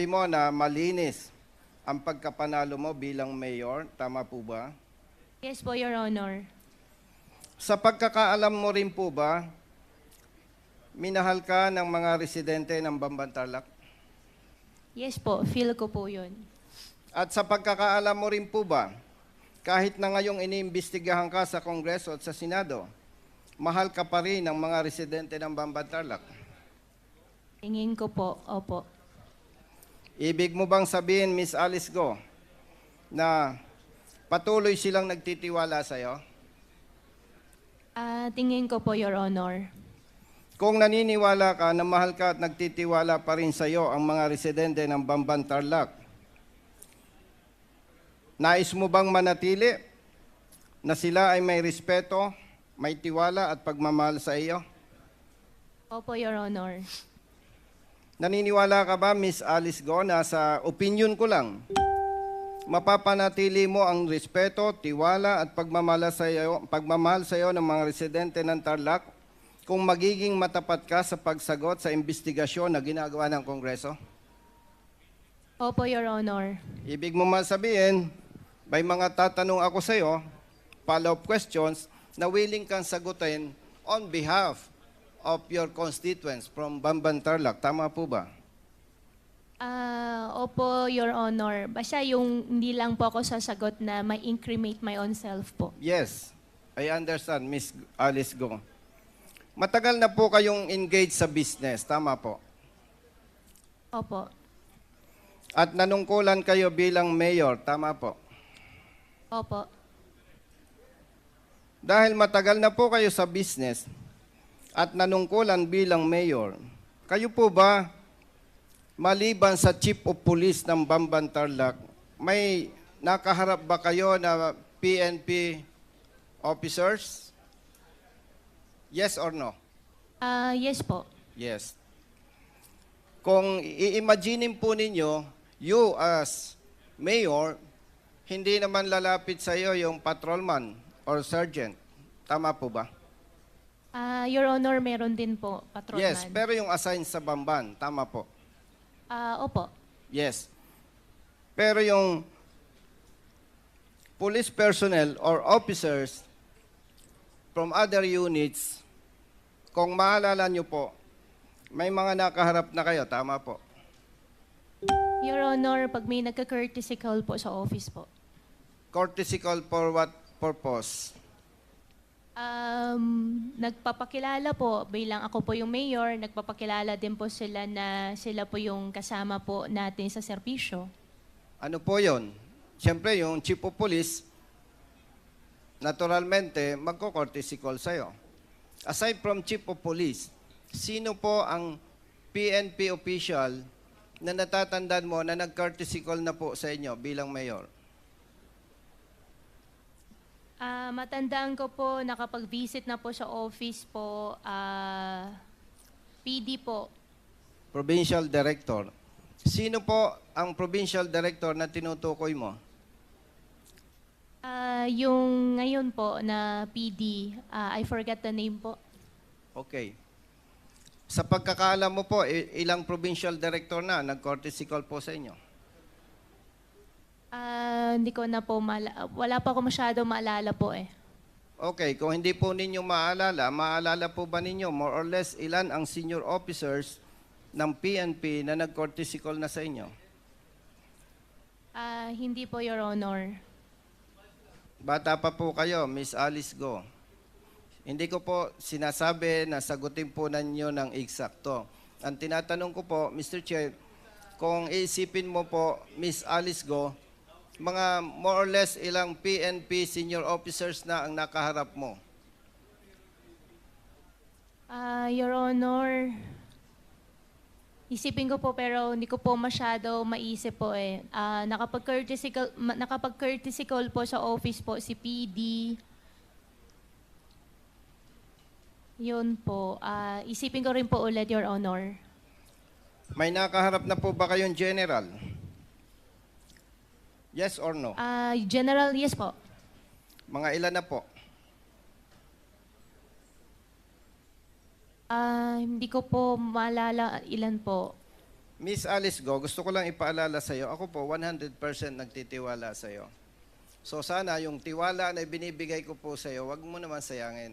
Sinabi mo na malinis ang pagkapanalo mo bilang mayor. Tama po ba? Yes po, Your Honor. Sa pagkakaalam mo rin po ba, minahal ka ng mga residente ng Bambantarlak? Yes po, feel ko po yun. At sa pagkakaalam mo rin po ba, kahit na ngayong iniimbestigahan ka sa Kongreso at sa Senado, mahal ka pa rin ng mga residente ng Bambantarlak? Tingin ko po, opo. Ibig mo bang sabihin, Miss Alice Go, na patuloy silang nagtitiwala sa'yo? Ah, tingin ko po, Your Honor. Kung naniniwala ka na mahal ka at nagtitiwala pa rin sa'yo ang mga residente ng Bamban Tarlac, nais mo bang manatili na sila ay may respeto, may tiwala at pagmamahal sa iyo? Opo, Your Honor. Naniniwala ka ba, Miss Alice Go, na sa opinion ko lang, mapapanatili mo ang respeto, tiwala at pagmamahal sa iyo, pagmamahal sa iyo ng mga residente ng Tarlac kung magiging matapat ka sa pagsagot sa investigasyon na ginagawa ng Kongreso? Opo, Your Honor. Ibig mo masabihin, may mga tatanong ako sa iyo, follow-up questions, na willing kang sagutin on behalf of your constituents from Bamban Tarlac. Tama po ba? Ah, opo, Your Honor. Basta yung hindi lang po ako sasagot na may incremate my own self po. Yes, I understand, Miss Alice Go. Matagal na po kayong engaged sa business, tama po. Opo. At nanungkulan kayo bilang mayor, tama po. Opo. Dahil matagal na po kayo sa business at nanungkulan bilang mayor, kayo po ba, maliban sa chief of police ng Bamban Tarlac, may nakaharap ba kayo na PNP officers? Yes or no? Ah, yes po. Yes. Kung i-imagine po ninyo, you as mayor, hindi naman lalapit sa iyo yung patrolman or sergeant. Tama po ba? Ah, Your Honor, meron din po, patrolman. Yes, pero yung assign sa Bamban, tama po. Ah, opo. Yes. Pero yung police personnel or officers from other units, kung maalala nyo po, may mga nakaharap na kayo, tama po. Your Honor, pag may nagka-courtesy call po sa office po. Courtesy call for what purpose? Um, nagpapakilala po bilang ako po yung mayor, nagpapakilala din po sila na sila po yung kasama po natin sa serbisyo. Ano po yon? Siyempre, yung chief of police, naturalmente, magko-courtesy call sa'yo. Aside from chief of police, sino po ang PNP official na natatandaan mo na nag-courtesy call na po sa inyo bilang mayor? Ah, matandaan ko po, nakapag-visit na po sa office po, ah, PD po. Provincial Director. Sino po ang Provincial Director na tinutukoy mo? Ah, yung ngayon po na PD, ah, I forgot the name po. Okay. Sa pagkakaalam mo po, i- ilang Provincial Director na nag-courtesy call po sa inyo? Ah, hindi ko na po, maala- wala pa ako masyado maalala po eh. Okay, kung hindi po ninyo maalala, maalala po ba ninyo more or less ilan ang senior officers ng PNP na nag-courtesy call na sa inyo? Ah, hindi po, Your Honor. Bata pa po kayo, Miss Alice Go. Hindi ko po sinasabi na sagutin po ninyo ng eksakto. Ang tinatanong ko po, Mr. Chair, kung iisipin mo po, Miss Alice Go, mga more or less ilang PNP senior officers na ang nakaharap mo? Ah, Your Honor, isipin ko po pero hindi ko po masyado maisip po eh. Ah, nakapag-courtesy call, nakapag-courtesy call po sa office po si PD. Yun po. Ah, isipin ko rin po ulit, Your Honor. May nakaharap na po ba kayong general? Yes or no? Ah, General, yes po. Mga ilan na po? Ah, hindi ko po maalala ilan po. Miss Alice Go, gusto ko lang ipaalala sa iyo, ako po 100% nagtitiwala sa iyo. So sana yung tiwala na binibigay ko po sa iyo, wag mo naman sayangin.